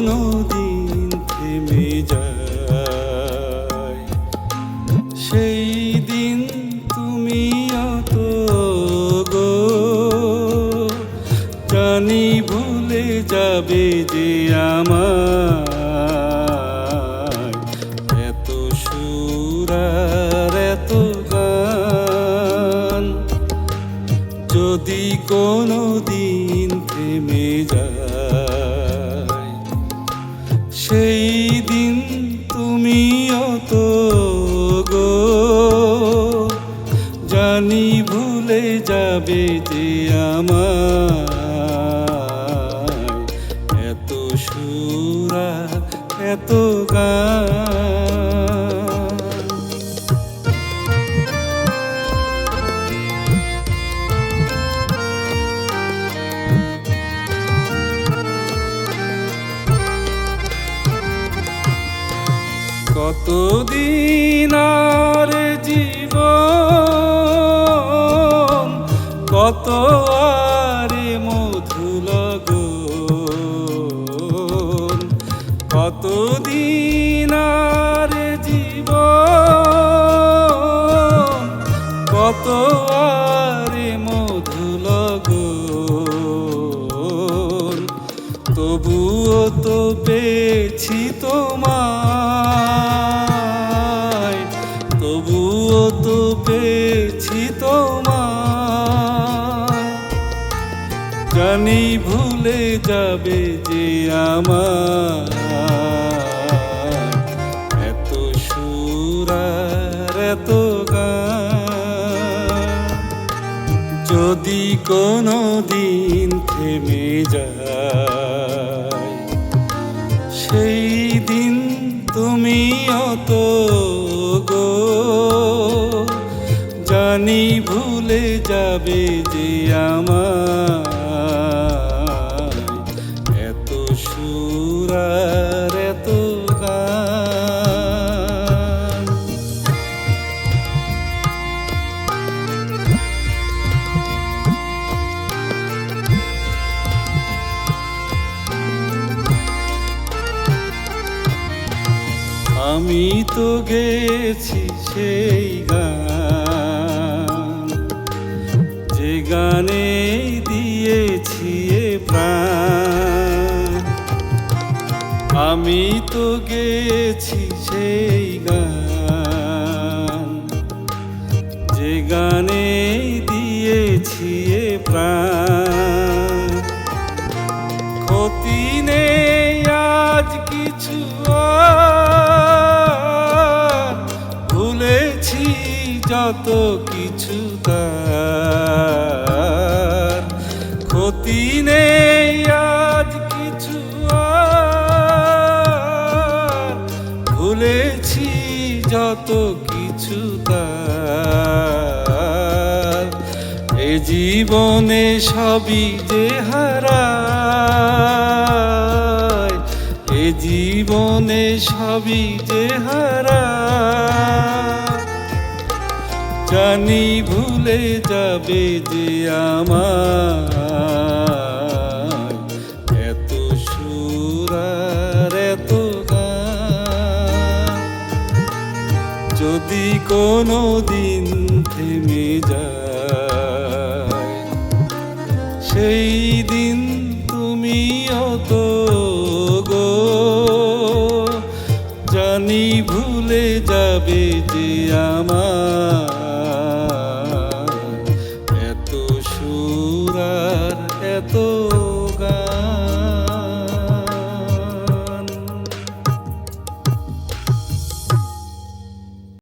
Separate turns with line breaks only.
কোনো দিন থেমে যায়। সেই দিন তুমি অত গো জানি ভুলে যাবে যে আমার এত সুরার এত গান, যদি কোনো দিন থেমে যায়। সেই দিন তুমি অত গো। জানি ভুলে যাবে যে আমার কতদিন আর জীবন কত আরে তবুও তো পেয়েছি তোমায়, তবুও তো পেয়েছি তোমায়। জানি ভুলে যাবে যে আমার এত সুরার এত যদি কোনো দিন থেমে যায় সেই দিন তুমি অত গো। জানি ভুলে যাবে যে আমার আমি তো গেছি সেই গান। যে গানে দিয়েছি প্রাণ। আমি তো গেছি সেই গান। যে গানে দিয়েছি প্রাণ। ক্ষতি নেই আজ কিছু যত কিছু তার। ক্ষতি নেই আজ কিছু ভুলেছি যত কিছু তার। এ জীবনে সবই যে হারায়, এ জীবনে সবই যে হারায়। জানি ভুলে যাবে যে আমার। এত সুরার এত যদি কোনো দিন থেমে যায়, সেই দিন জানি ভুলে যাবে যে আমার। এত সুরার এত